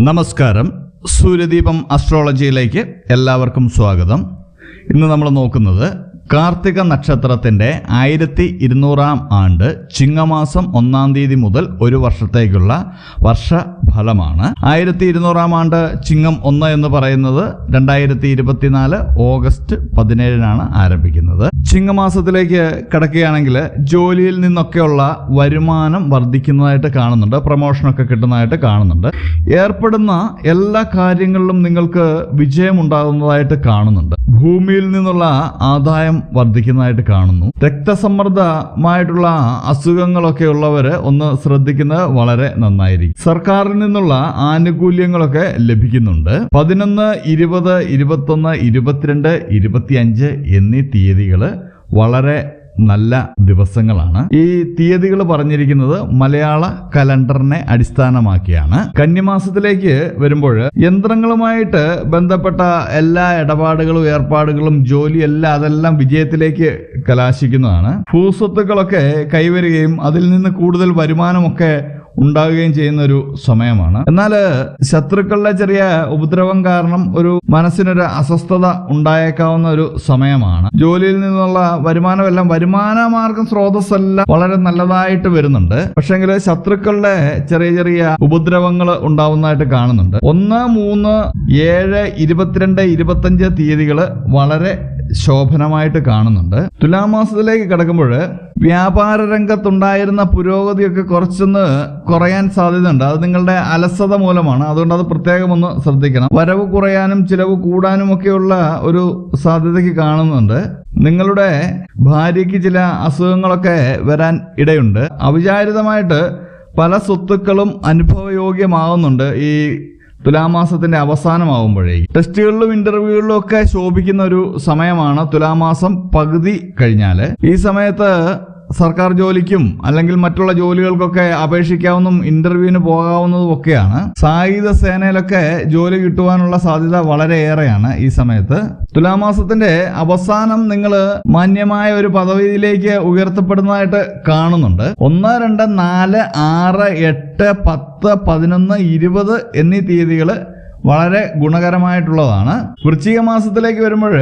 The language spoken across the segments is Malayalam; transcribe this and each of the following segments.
നമസ്കാരം. സൂര്യദീപം അസ്ട്രോളജിയിലേക്ക് എല്ലാവർക്കും സ്വാഗതം. ഇന്ന് നമ്മൾ നോക്കുന്നത് കാർത്തിക നക്ഷത്രത്തിന്റെ ആയിരത്തി ഇരുന്നൂറാം ആണ്ട് ചിങ്ങമാസം ഒന്നാം തീയതി മുതൽ ഒരു വർഷത്തേക്കുള്ള വർഷഫലമാണ്. ആയിരത്തി ഇരുന്നൂറാം ആണ്ട് ചിങ്ങം ഒന്ന് എന്ന് പറയുന്നത് രണ്ടായിരത്തി ഇരുപത്തിനാല് ഓഗസ്റ്റ് പതിനേഴിനാണ് ആരംഭിക്കുന്നത്. ചിങ്ങമാസത്തിലേക്ക് കിടക്കുകയാണെങ്കിൽ ജോലിയിൽ നിന്നൊക്കെയുള്ള വരുമാനം വർദ്ധിക്കുന്നതായിട്ട് കാണുന്നുണ്ട് പ്രൊമോഷനൊക്കെ കിട്ടുന്നതായിട്ട് കാണുന്നുണ്ട്. ഏർപ്പെടുന്ന എല്ലാ കാര്യങ്ങളിലും നിങ്ങൾക്ക് വിജയമുണ്ടാകുന്നതായിട്ട് കാണുന്നുണ്ട്. ഭൂമിയിൽ നിന്നുള്ള ആദായം വർദ്ധിക്കുന്നതായിട്ട് കാണുന്നു. രക്തസമ്മർദ്ദമായിട്ടുള്ള അസുഖങ്ങളൊക്കെ ഉള്ളവര് ഒന്ന് ശ്രദ്ധിക്കുന്നത് വളരെ നന്നായിരിക്കും. സർക്കാരിൽ നിന്നുള്ള ആനുകൂല്യങ്ങളൊക്കെ ലഭിക്കുന്നുണ്ട്. പതിനൊന്ന് ഇരുപത് ഇരുപത്തൊന്ന് ഇരുപത്തിരണ്ട് ഇരുപത്തിയഞ്ച് എന്നീ തീയതികൾ വളരെ നല്ല ദിവസങ്ങളാണ്. ഈ തീയതികൾ പറഞ്ഞിരിക്കുന്നത് മലയാള കലണ്ടറിനെ അടിസ്ഥാനമാക്കിയാണ്. കന്യമാസത്തിലേക്ക് വരുമ്പോൾ യന്ത്രങ്ങളുമായിട്ട് ബന്ധപ്പെട്ട എല്ലാ ഇടപാടുകളും ഏർപ്പാടുകളും ജോലി എല്ലാം അതെല്ലാം വിജയത്തിലേക്ക് കലാശിക്കുന്നതാണ്. ഭൂസ്വത്തുക്കളൊക്കെ കൈവരികയും അതിൽ നിന്ന് കൂടുതൽ വരുമാനമൊക്കെ ഉണ്ടാകുകയും ചെയ്യുന്ന ഒരു സമയമാണ്. എന്നാൽ ശത്രുക്കളുടെ ചെറിയ ഉപദ്രവം കാരണം ഒരു മനസ്സിനൊരു അസ്വസ്ഥത ഉണ്ടായേക്കാവുന്ന ഒരു സമയമാണ്. ജോലിയിൽ നിന്നുള്ള വരുമാനമെല്ലാം വരുമാന മാർഗം സ്രോതസ്സെല്ലാം വളരെ നല്ലതായിട്ട് വരുന്നുണ്ട്. പക്ഷെങ്കിൽ ശത്രുക്കളുടെ ചെറിയ ചെറിയ ഉപദ്രവങ്ങൾ ഉണ്ടാവുന്നതായിട്ട് കാണുന്നുണ്ട്. ഒന്ന് മൂന്ന് ഏഴ് ഇരുപത്തിരണ്ട് ഇരുപത്തഞ്ച് തീയതികൾ വളരെ ശോഭനമായിട്ട് കാണുന്നുണ്ട്. തുലാമാസത്തിലേക്ക് കിടക്കുമ്പോൾ വ്യാപാര രംഗത്തുണ്ടായിരുന്ന പുരോഗതിയൊക്കെ കുറച്ചൊന്ന് കുറയാൻ സാധ്യതയുണ്ട്. അത് നിങ്ങളുടെ അലസത മൂലമാണ്. അതുകൊണ്ട് അത് പ്രത്യേകം ഒന്ന് ശ്രദ്ധിക്കണം. വരവ് കുറയാനും ചിലവ് കൂടാനും ഒക്കെയുള്ള ഒരു സാധ്യതയ്ക്ക് കാണുന്നുണ്ട്. നിങ്ങളുടെ ഭാര്യയ്ക്ക് ചില അസുഖങ്ങളൊക്കെ വരാൻ ഇടയുണ്ട്. അവിചാരിതമായിട്ട് പല സ്വത്തുക്കളും അനുഭവയോഗ്യമാകുന്നുണ്ട് ഈ തുലാമാസത്തിന്റെ അവസാനമാവുമ്പോഴേക്കും ടെസ്റ്റുകളിലും ഇന്റർവ്യൂകളിലും ഒക്കെ ശോഭിക്കുന്ന ഒരു സമയമാണ് തുലാമാസം പകുതി കഴിഞ്ഞാൽ. ഈ സമയത്ത് സർക്കാർ ജോലിക്കും അല്ലെങ്കിൽ മറ്റുള്ള ജോലികൾക്കൊക്കെ അപേക്ഷിക്കാവുന്നതും ഇന്റർവ്യൂവിന് പോകാവുന്നതും ഒക്കെയാണ് സായുധ സേനയിലൊക്കെ ജോലി കിട്ടുവാനുള്ള സാധ്യത വളരെയേറെയാണ് ഈ സമയത്ത്. തുലാമാസത്തിന്റെ അവസാനം നിങ്ങൾ മാന്യമായ ഒരു പദവിയിലേക്ക് ഉയർത്തപ്പെടുന്നതായിട്ട് കാണുന്നുണ്ട്. ഒന്ന് രണ്ട് നാല് ആറ് എട്ട് പത്ത് പതിനൊന്ന് ഇരുപത് എന്നീ തീയതികൾ വളരെ ഗുണകരമായിട്ടുള്ളതാണ്. വൃശ്ചിക മാസത്തിലേക്ക് വരുമ്പോൾ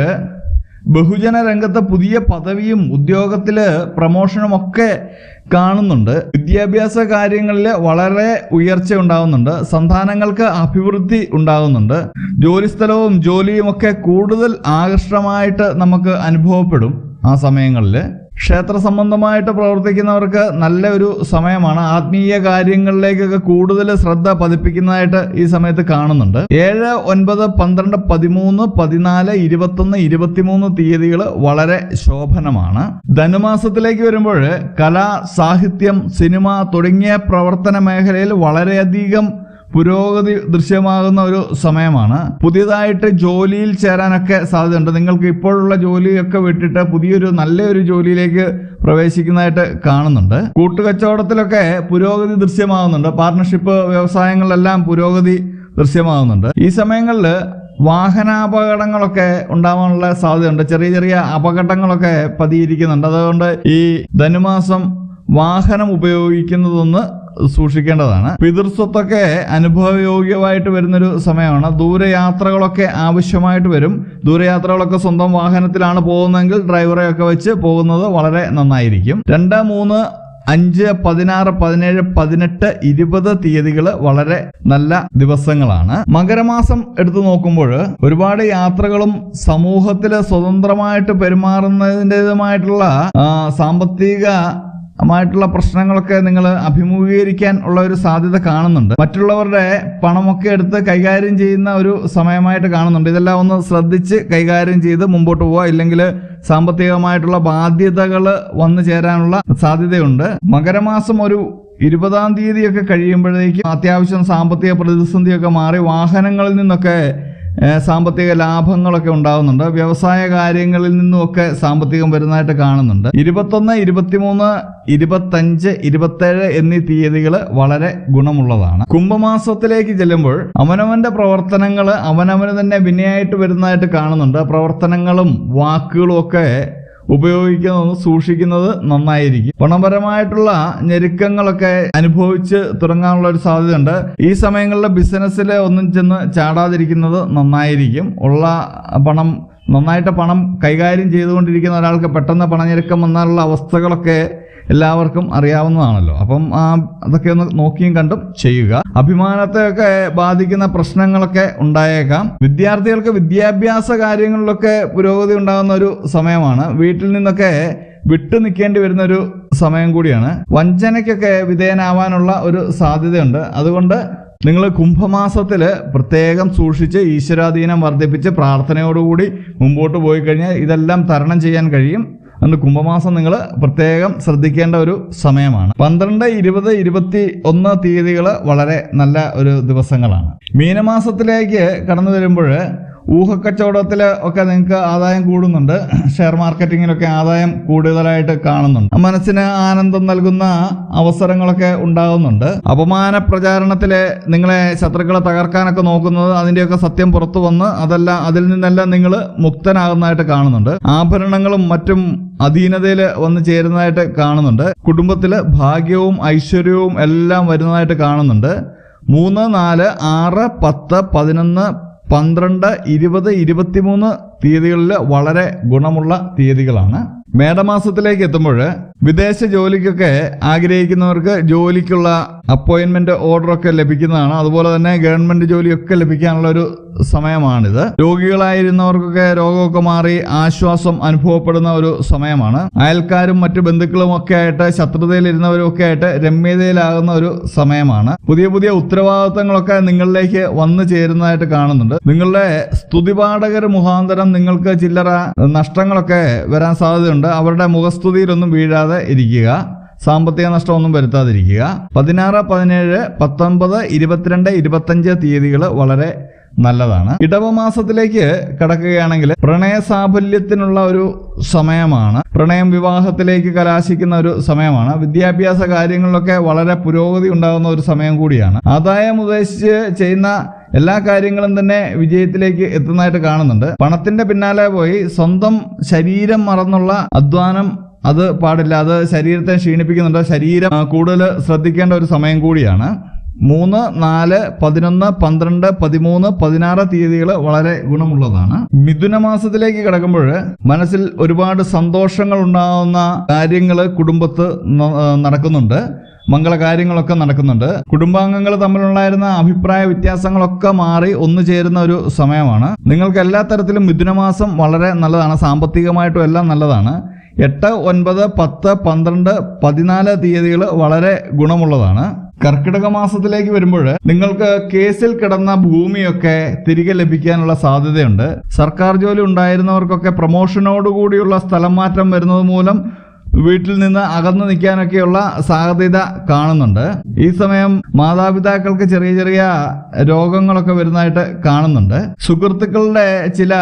ബഹുജന രംഗത്തെ പുതിയ പദവിയും ഉദ്യോഗത്തിൽ പ്രമോഷനും ഒക്കെ കാണുന്നുണ്ട്. വിദ്യാഭ്യാസ കാര്യങ്ങളിൽ വളരെ ഉയർച്ച ഉണ്ടാകുന്നുണ്ട് സന്താനങ്ങൾക്ക് അഭിവൃദ്ധി ഉണ്ടാകുന്നുണ്ട് ജോലിസ്ഥലവും ജോലിയും ഒക്കെ കൂടുതൽ ആകർഷണമായിട്ട് നമുക്ക് അനുഭവപ്പെടും ആ സമയങ്ങളിൽ ക്ഷേത്ര സംബന്ധമായിട്ട് പ്രവർത്തിക്കുന്നവർക്ക് നല്ല ഒരു സമയമാണ്. ആത്മീയ കാര്യങ്ങളിലേക്കൊക്കെ കൂടുതൽ ശ്രദ്ധ പതിപ്പിക്കുന്നതായിട്ട് ഈ സമയത്ത് കാണുന്നുണ്ട്. ഏഴ് ഒൻപത് പന്ത്രണ്ട് പതിമൂന്ന് പതിനാല് ഇരുപത്തൊന്ന് ഇരുപത്തിമൂന്ന് തീയതികൾ വളരെ ശോഭനമാണ്. ധനുമാസത്തിലേക്ക് വരുമ്പോൾ കല സാഹിത്യം സിനിമ തുടങ്ങിയ പ്രവർത്തന മേഖലയിൽ വളരെയധികം പുരോഗതി ദൃശ്യമാകുന്ന ഒരു സമയമാണ്. പുതിയതായിട്ട് ജോലിയിൽ ചേരാനൊക്കെ സാധ്യതയുണ്ട്. നിങ്ങൾക്ക് ഇപ്പോഴുള്ള ജോലിയൊക്കെ വിട്ടിട്ട് പുതിയൊരു നല്ലൊരു ജോലിയിലേക്ക് പ്രവേശിക്കുന്നതായിട്ട് കാണുന്നുണ്ട്. കൂട്ടുകച്ചവടത്തിലൊക്കെ പുരോഗതി ദൃശ്യമാകുന്നുണ്ട്. പാർട്ണർഷിപ്പ് വ്യവസായങ്ങളിലെല്ലാം പുരോഗതി ദൃശ്യമാകുന്നുണ്ട്. ഈ സമയങ്ങളിൽ വാഹനാപകടങ്ങളൊക്കെ ഉണ്ടാവാനുള്ള സാധ്യതയുണ്ട്. ചെറിയ ചെറിയ അപകടങ്ങളൊക്കെ പതിയിരിക്കുന്നുണ്ട്. അതുകൊണ്ട് ഈ ധനുമാസം വാഹനം ഉപയോഗിക്കുന്നതൊന്ന് സൂക്ഷിക്കേണ്ടതാണ്. പിതൃസ്വത്തൊക്കെ അനുഭവയോഗ്യമായിട്ട് വരുന്നൊരു സമയമാണ്. ദൂരയാത്രകളൊക്കെ ആവശ്യമായിട്ട് വരും. ദൂരയാത്രകളൊക്കെ സ്വന്തം വാഹനത്തിലാണ് പോകുന്നതെങ്കിൽ ഡ്രൈവറെയൊക്കെ വെച്ച് പോകുന്നത് വളരെ നന്നായിരിക്കും. രണ്ട് മൂന്ന് അഞ്ച് പതിനാറ് പതിനേഴ് പതിനെട്ട് ഇരുപത് തീയതികൾ വളരെ നല്ല ദിവസങ്ങളാണ്. മകരമാസം എടുത്തു നോക്കുമ്പോൾ ഒരുപാട് യാത്രകളും സമൂഹത്തിൽ സ്വതന്ത്രമായിട്ട് പെരുമാറുന്നതിന്റെതുമായിട്ടുള്ള സാമ്പത്തിക മായിട്ടുള്ള പ്രശ്നങ്ങളൊക്കെ നിങ്ങൾ അഭിമുഖീകരിക്കാൻ ഉള്ള ഒരു സാധ്യത കാണുന്നുണ്ട്. മറ്റുള്ളവരുടെ പണമൊക്കെ എടുത്ത് കൈകാര്യം ചെയ്യുന്ന ഒരു സമയമായിട്ട് കാണുന്നുണ്ട്. ഇതെല്ലാം ഒന്ന് ശ്രദ്ധിച്ച് കൈകാര്യം ചെയ്ത് മുമ്പോട്ട് പോവുക. ഇല്ലെങ്കിൽ സാമ്പത്തികമായിട്ടുള്ള ബാധ്യതകൾ വന്നു ചേരാനുള്ള സാധ്യതയുണ്ട്. മകരമാസം ഒരു ഇരുപതാം തീയതിയൊക്കെ കഴിയുമ്പോഴേക്കും അത്യാവശ്യം സാമ്പത്തിക പ്രതിസന്ധിയൊക്കെ മാറി വാഹനങ്ങളിൽ നിന്നൊക്കെ സാമ്പത്തിക ലാഭങ്ങളൊക്കെ ഉണ്ടാകുന്നുണ്ട് വ്യവസായ കാര്യങ്ങളിൽ നിന്നുമൊക്കെ സാമ്പത്തികം വരുന്നതായിട്ട് കാണുന്നുണ്ട്. ഇരുപത്തൊന്ന് ഇരുപത്തിമൂന്ന് ഇരുപത്തഞ്ച് ഇരുപത്തേഴ് എന്നീ തീയതികൾ വളരെ ഗുണമുള്ളതാണ്. കുംഭമാസത്തിലേക്ക് ചെല്ലുമ്പോൾ അവനവന്റെ പ്രവർത്തനങ്ങൾ അവനവന് തന്നെ വിനയായിട്ട് വരുന്നതായിട്ട് കാണുന്നുണ്ട്. പ്രവർത്തനങ്ങളും വാക്കുകളും ഒക്കെ ഉപയോഗിക്കുന്നത് സൂക്ഷിക്കുന്നത് നന്നായിരിക്കും. പണപരമായിട്ടുള്ള ഞെരുക്കങ്ങളൊക്കെ അനുഭവിച്ച് തുടങ്ങാനുള്ള ഒരു സാധ്യതയുണ്ട്. ഈ സമയങ്ങളിലെ ബിസിനസ്സിലെ ഒന്നും ചെന്ന് ചാടാതിരിക്കുന്നത് നന്നായിരിക്കും. ഉള്ള പണം നന്നായിട്ട് പണം കൈകാര്യം ചെയ്തുകൊണ്ടിരിക്കുന്ന ഒരാൾക്ക് പെട്ടെന്ന് പണഞ്ഞെരുക്കം വന്നാലുള്ള അവസ്ഥകളൊക്കെ എല്ലാവർക്കും അറിയാവുന്നതാണല്ലോ. അപ്പം ആ അതൊക്കെ ഒന്ന് നോക്കിയും കണ്ടും ചെയ്യുക. അഭിമാനത്തെയൊക്കെ ബാധിക്കുന്ന പ്രശ്നങ്ങളൊക്കെ ഉണ്ടായേക്കാം. വിദ്യാർത്ഥികൾക്ക് വിദ്യാഭ്യാസ കാര്യങ്ങളിലൊക്കെ പുരോഗതി ഉണ്ടാകുന്ന ഒരു സമയമാണ്. വീട്ടിൽ നിന്നൊക്കെ വിട്ടു നിൽക്കേണ്ടി വരുന്ന ഒരു സമയം കൂടിയാണ്. വഞ്ചനയ്ക്കൊക്കെ വിധേയനാവാനുള്ള ഒരു സാധ്യതയുണ്ട്. അതുകൊണ്ട് നിങ്ങൾ കുംഭമാസത്തിൽ പ്രത്യേകം സൂക്ഷിച്ച് ഈശ്വരാധീനം വർദ്ധിപ്പിച്ച് പ്രാർത്ഥനയോടുകൂടി മുമ്പോട്ട് പോയി കഴിഞ്ഞാൽ ഇതെല്ലാം തരണം ചെയ്യാൻ കഴിയും. അതുകൊണ്ട് കുംഭമാസം നിങ്ങൾ പ്രത്യേകം ശ്രദ്ധിക്കേണ്ട ഒരു സമയമാണ്. പന്ത്രണ്ട് ഇരുപത് ഇരുപത്തി ഒന്ന് തീയതികൾ വളരെ നല്ല ഒരു ദിവസങ്ങളാണ്. മീനമാസത്തിലേക്ക് കടന്നു വരുമ്പോൾ ഊഹക്കച്ചവടത്തിൽ ഒക്കെ നിങ്ങൾക്ക് ആദായം കൂടുന്നുണ്ട്. ഷെയർ മാർക്കറ്റിങ്ങിലൊക്കെ ആദായം കൂടുതലായിട്ട് കാണുന്നുണ്ട്. മനസ്സിന് ആനന്ദം നൽകുന്ന അവസരങ്ങളൊക്കെ ഉണ്ടാകുന്നുണ്ട് അപമാന പ്രചാരണത്തിൽ നിങ്ങളെ ശത്രുക്കളെ തകർക്കാനൊക്കെ നോക്കുന്നത് അതിന്റെയൊക്കെ സത്യം പുറത്തു വന്ന് അതല്ല അതിൽ നിന്നെല്ലാം നിങ്ങൾ മുക്തനാകുന്നതായിട്ട് കാണുന്നുണ്ട്. ആഭരണങ്ങളും മറ്റും അധീനതയിൽ വന്ന് ചേരുന്നതായിട്ട് കാണുന്നുണ്ട്. കുടുംബത്തിൽ ഭാഗ്യവും ഐശ്വര്യവും എല്ലാം വരുന്നതായിട്ട് കാണുന്നുണ്ട്. മൂന്ന് നാല് ആറ് പത്ത് പതിനൊന്ന് പന്ത്രണ്ട് ഇരുപത് ഇരുപത്തിമൂന്ന് തീയതികളിൽ വളരെ ഗുണമുള്ള തീയതികളാണ്. മേടമാസത്തിലേക്ക് എത്തുമ്പോൾ വിദേശ ജോലിക്കൊക്കെ ആഗ്രഹിക്കുന്നവർക്ക് ജോലിക്കുള്ള അപ്പോയിന്റ്മെന്റ് ഓർഡറൊക്കെ ലഭിക്കുന്നതാണ്. അതുപോലെ തന്നെ ഗവൺമെന്റ് ജോലിയൊക്കെ ലഭിക്കാനുള്ള ഒരു സമയമാണിത്. രോഗികളായിരുന്നവർക്കൊക്കെ രോഗമൊക്കെ മാറി ആശ്വാസം അനുഭവപ്പെടുന്ന ഒരു സമയമാണ്. അയൽക്കാരും മറ്റു ബന്ധുക്കളും ഒക്കെ ആയിട്ട് ശത്രുതയിലിരുന്നവരും ഒക്കെ ആയിട്ട് രമ്യതയിലാകുന്ന ഒരു സമയമാണ്. പുതിയ പുതിയ ഉത്തരവാദിത്തങ്ങളൊക്കെ നിങ്ങളിലേക്ക് വന്നു ചേരുന്നതായിട്ട് കാണുന്നുണ്ട്. നിങ്ങളുടെ സ്തുതിപാഠകർ മുഖാന്തരം നിങ്ങൾക്ക് ചില്ലറ നഷ്ടങ്ങളൊക്കെ വരാൻ സാധ്യതയുണ്ട്. അവരുടെ മുഖസ്തുതിയിലൊന്നും വീഴാതെ ഇരിക്കുക. സാമ്പത്തിക നഷ്ടമൊന്നും വരുത്താതിരിക്കുക. പതിനാറ് പതിനേഴ് പത്തൊൻപത് ഇരുപത്തിരണ്ട് ഇരുപത്തഞ്ച് തീയതികൾ വളരെ നല്ലതാണ്. ഇടവമാസത്തിലേക്ക് കടക്കുകയാണെങ്കിൽ പ്രണയ സാഫല്യത്തിനുള്ള ഒരു സമയമാണ്. പ്രണയം വിവാഹത്തിലേക്ക് കലാശിക്കുന്ന ഒരു സമയമാണ്. വിദ്യാഭ്യാസ കാര്യങ്ങളിലൊക്കെ വളരെ പുരോഗതി ഉണ്ടാകുന്ന ഒരു സമയം കൂടിയാണ്. ആദായം ഉദ്ദേശിച്ച് ചെയ്യുന്ന എല്ലാ കാര്യങ്ങളും തന്നെ വിജയത്തിലേക്ക് എത്തുന്നതായിട്ട് കാണുന്നുണ്ട്. പണത്തിന്റെ പിന്നാലെ പോയി സ്വന്തം ശരീരം മറന്നുള്ള അധ്വാനം അത് പാടില്ല. അത് ശരീരത്തെ ക്ഷീണിപ്പിക്കുന്നുണ്ട്. ശരീരം കൂടുതൽ ശ്രദ്ധിക്കേണ്ട ഒരു സമയം കൂടിയാണ്. മൂന്ന് നാല് പതിനൊന്ന് പന്ത്രണ്ട് പതിമൂന്ന് പതിനാറ് തീയതികൾ വളരെ ഗുണമുള്ളതാണ്. മിഥുന മാസത്തിലേക്ക് കിടക്കുമ്പോൾ മനസ്സിൽ ഒരുപാട് സന്തോഷങ്ങൾ ഉണ്ടാകുന്ന കാര്യങ്ങൾ കുടുംബത്ത് നടക്കുന്നുണ്ട്. മംഗള മംഗളകാര്യങ്ങളൊക്കെ നടക്കുന്നുണ്ട്. കുടുംബാംഗങ്ങൾ തമ്മിലുണ്ടായിരുന്ന അഭിപ്രായ വ്യത്യാസങ്ങളൊക്കെ മാറി ഒന്നു ചേരുന്ന ഒരു സമയമാണ്. നിങ്ങൾക്ക് എല്ലാ തരത്തിലും മിഥുനമാസം വളരെ നല്ലതാണ്. സാമ്പത്തികമായിട്ടും എല്ലാം നല്ലതാണ്. എട്ട് ഒൻപത് പത്ത് പന്ത്രണ്ട് പതിനാല് തീയതികൾ വളരെ ഗുണമുള്ളതാണ്. കർക്കിടക മാസത്തിലേക്ക് വരുമ്പോൾ നിങ്ങൾക്ക് കേസിൽ കിടന്ന ഭൂമിയൊക്കെ തിരികെ ലഭിക്കാനുള്ള സാധ്യതയുണ്ട്. സർക്കാർ ജോലി ഉണ്ടായിരുന്നവർക്കൊക്കെ പ്രൊമോഷനോടുകൂടിയുള്ള സ്ഥലം മാറ്റം വരുന്നത് മൂലം വീട്ടിൽ നിന്ന് അകന്നു നിൽക്കാനൊക്കെയുള്ള സാധ്യത കാണുന്നുണ്ട്. ഈ സമയം മാതാപിതാക്കൾക്ക് ചെറിയ ചെറിയ രോഗങ്ങളൊക്കെ വരുന്നതായിട്ട് കാണുന്നുണ്ട്. സുഹൃത്തുക്കളുടെ ചില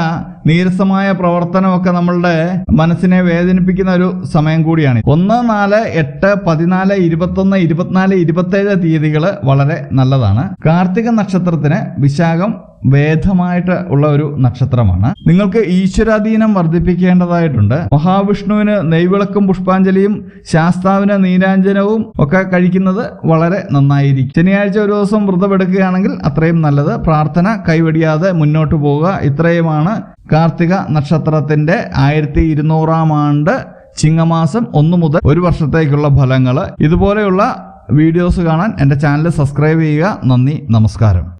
നീരസമായ പ്രവർത്തനമൊക്കെ നമ്മളുടെ മനസ്സിനെ വേദനിപ്പിക്കുന്ന ഒരു സമയം കൂടിയാണ്. ഒന്ന് നാല് എട്ട് പതിനാല് ഇരുപത്തൊന്ന് ഇരുപത്തിനാല് ഇരുപത്തേഴ് തീയതികൾ വളരെ നല്ലതാണ്. കാർത്തിക നക്ഷത്രത്തിന് വിശാഖം വേദമായിട്ട് ഉള്ള ഒരു നക്ഷത്രമാണ്. നിങ്ങൾക്ക് ഈശ്വരാധീനം വർദ്ധിപ്പിക്കേണ്ടതായിട്ടുണ്ട്. മഹാവിഷ്ണുവിന് നെയ്വിളക്കും പുഷ്പാഞ്ജലിയും ശാസ്താവിന് നീരാഞ്ജനവും ഒക്കെ കഴിക്കുന്നത് വളരെ നന്നായിരിക്കും. ശനിയാഴ്ച ഒരു ദിവസം വ്രതമെടുക്കുകയാണെങ്കിൽ അത്രയും നല്ലത്. പ്രാർത്ഥന കൈവടിയാതെ മുന്നോട്ട് പോവുക ഇത്രയുമാണ് കാർത്തിക നക്ഷത്രത്തിന്റെ ആയിരത്തി ഇരുന്നൂറാം ആണ്ട് ചിങ്ങമാസം ഒന്ന് മുതൽ ഒരു വർഷത്തേക്കുള്ള ഫലങ്ങൾ ഇതുപോലെയുള്ള വീഡിയോസ് കാണാൻ എന്റെ ചാനൽ സബ്സ്ക്രൈബ് ചെയ്യുക. നന്ദി നമസ്കാരം.